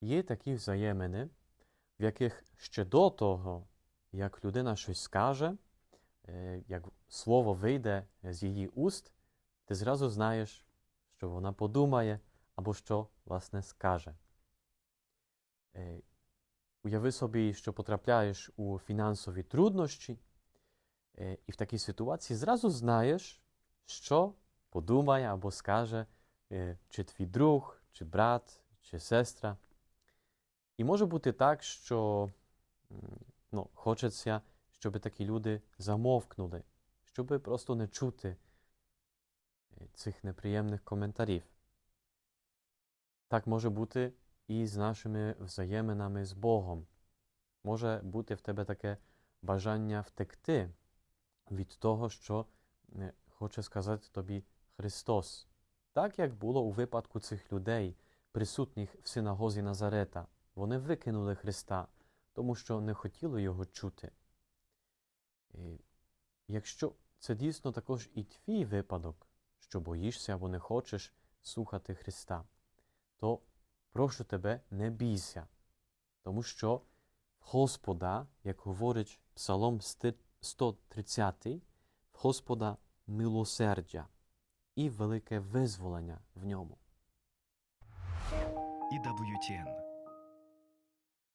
Є такі взаємини, в яких ще до того, як людина щось скаже, е, як слово вийде з її уст, ти зразу знаєш, що вона подумає або що, власне, скаже. Е, Уяви собі, що потрапляєш у фінансові труднощі, е, і в такій ситуації зразу знаєш, що подумає або скаже чи твій друг, чи брат, чи сестра. І може бути так, що ну, хочеться, щоб такі люди замовкнули, щоб просто не чути е, цих неприємних коментарів. Так може бути і з нашими взаєминами з Богом. Може бути в тебе таке бажання втекти від того, що е, хоче сказати тобі Христос. Так як було у випадку цих людей, присутніх в синагозі Назарета. Вони викинули Христа, тому що не хотіли його чути. І якщо це дійсно також і твій випадок, що боїшся або не хочеш слухати Христа, то прошу тебе, не бійся, тому що в Господа, як говорить Псалом 130, в Господа милосердя і велике визволення в ньому. EWTN